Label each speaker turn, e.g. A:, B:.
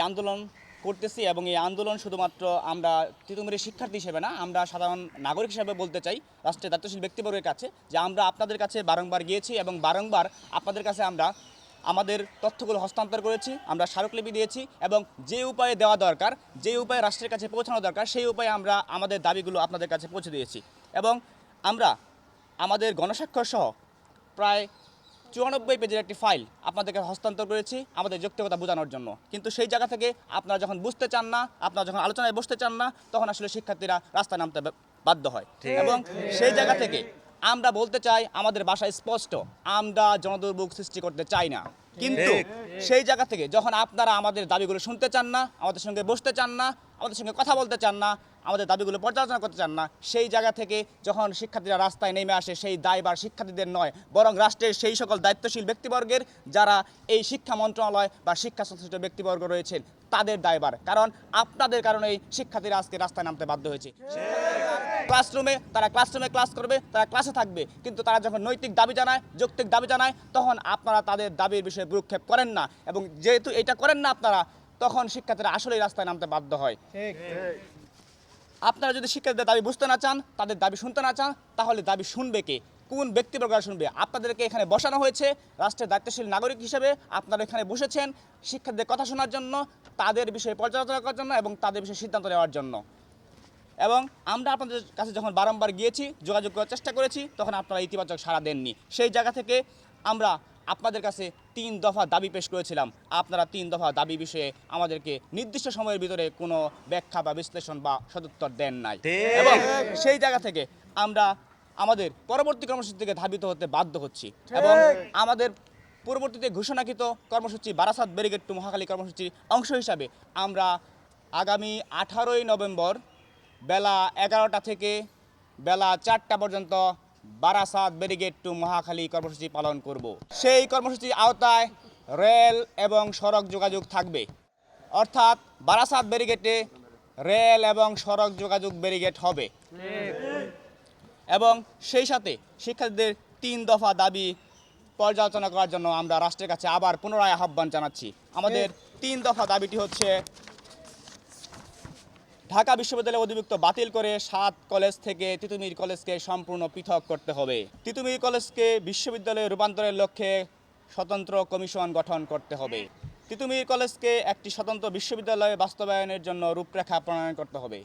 A: এই আন্দোলন করতেছি এবং এই আন্দোলন শুধুমাত্র আমরা তিতুমিরের শিক্ষার্থী হিসেবে না, আমরা সাধারণ নাগরিক হিসেবে বলতে চাই, রাষ্ট্রের দায়িত্বশীল ব্যক্তিবর্গের কাছে, যে আমরা আপনাদের কাছে বারংবার গিয়েছি এবং বারংবার আপনাদের কাছে আমরা আমাদের তথ্যগুলো হস্তান্তর করেছি, আমরা স্মারকলিপি দিয়েছি এবং যে উপায়ে দেওয়া দরকার, যে উপায়ে রাষ্ট্রের কাছে পৌঁছানো দরকার, সেই উপায়ে আমরা আমাদের দাবিগুলো আপনাদের কাছে পৌঁছে দিয়েছি। এবং আমরা আমাদের গণস্বাক্ষর সহ প্রায় চুরানব্বই পেজের একটি ফাইল আপনাদেরকে হস্তান্তর করেছি আমাদের যৌক্তিকতা বোঝানোর জন্য। কিন্তু সেই জায়গা থেকে আপনারা যখন বুঝতে চান না আপনারা যখন আলোচনায় বসতে চান না তখন আসলে শিক্ষার্থীরা রাস্তায় নামতে বাধ্য হয়। এবং সেই জায়গা থেকে আমরা বলতে চাই আমাদের ভাষায় স্পষ্ট আমরা জনদুর্ভোগ সৃষ্টি করতে চাই না। কিন্তু সেই জায়গা থেকে যখন আপনারা আমাদের দাবিগুলো শুনতে চান না আমাদের সঙ্গে বসতে চান না আমাদের সঙ্গে কথা বলতে চান না আমাদের দাবিগুলো পর্যালোচনা করতে চান না। সেই জায়গা থেকে যখন শিক্ষার্থীরা রাস্তায় নেমে আসে, সেই দায়বার শিক্ষার্থীদের নয়, বরং রাষ্ট্রের সেই সকল দায়িত্বশীল ব্যক্তিবর্গের যারা এই শিক্ষা মন্ত্রণালয় বা শিক্ষা সংশ্লিষ্ট ব্যক্তিবর্গ রয়েছেন, তাদের দায়বার কারণ আপনাদের কারণেই শিক্ষার্থীরা আজকে রাস্তায় নামতে বাধ্য হয়েছে। ক্লাসরুমে, তারা ক্লাসরুমে ক্লাস করবে, তারা ক্লাসে থাকবে, কিন্তু তারা যখন নৈতিক দাবি জানায়, যৌক্তিক দাবি জানায়, তখন আপনারা তাদের দাবির বিষয়ে ভ্রুক্ষেপ করেন না। এবং যেহেতু এটা করেন না আপনারা, তখন শিক্ষার্থীরা আসলেই রাস্তায় নামতে বাধ্য হয়। আপনারা যদি শিক্ষার্থীদের দাবি বুঝতে না চান, তাদের দাবি শুনতে না চান, তাহলে দাবি শুনবে কে? কোন ব্যক্তিবর্গরা শুনবে? আপনাদেরকে এখানে বসানো হয়েছে, রাষ্ট্রের দায়িত্বশীল নাগরিক হিসেবে আপনারা এখানে বসেছেন শিক্ষার্থীদের কথা শোনার জন্য, তাদের বিষয়ে পর্যালোচনা করার জন্য এবং তাদের বিষয়ে সিদ্ধান্ত নেওয়ার জন্য। এবং আমরা আপনাদের কাছে যখন বারংবার গিয়েছি, যোগাযোগ করার চেষ্টা করেছি, তখন আপনারা ইতিবাচক সাড়া দেননি। সেই জায়গা থেকে আমরা আপনাদের কাছে তিন দফা দাবি পেশ করেছিলাম। আপনারা তিন দফা দাবি বিষয়ে আমাদেরকে নির্দিষ্ট সময়ের ভিতরে কোনো ব্যাখ্যা বা বিশ্লেষণ বা সদুত্তর দেন নাই। এবং সেই জায়গা থেকে আমরা আমাদের পরবর্তী কর্মসূচি থেকে ধাবিত হতে বাধ্য হচ্ছি। এবং আমাদের পরবর্তীতে ঘোষণাকৃত কর্মসূচি বারাসাত ব্যারিগেড টু মহাখালী কর্মসূচির অংশ হিসাবে আমরা আগামী আঠারোই নভেম্বর বেলা এগারোটা থেকে বেলা চারটা পর্যন্ত বারাসাত ব্যারিগেড টু মহাখালী কর্মসূচি পালন করব। সেই কর্মসূচির আওতায় রেল এবং সড়ক যোগাযোগ থাকবে। অর্থাৎ বারাসাত ব্যারিগেটে রেল এবং সড়ক যোগাযোগ ব্যারিগেড হবে। এবং সেই সাথে শিক্ষার্থীদের তিন দফা দাবি পর্যালোচনা করার জন্য আমরা রাষ্ট্রের কাছে আবার পুনরায় আহ্বান জানাচ্ছি। আমাদের তিন দফা দাবিটি হচ্ছে ঢাকা বিশ্ববিদ্যালয় অধিভুক্ত বাতিল করে সাত কলেজ থেকে তিতুমির কলেজকে সম্পূর্ণ পৃথক করতে হবে। তিতুমির কলেজকে বিশ্ববিদ্যালয়ে রূপান্তরের লক্ষ্যে স্বতন্ত্র কমিশন গঠন করতে হবে। তিতুমির কলেজকে একটি স্বতন্ত্র বিশ্ববিদ্যালয়ে বাস্তবায়নের জন্য রূপরেখা প্রণয়ন করতে হবে।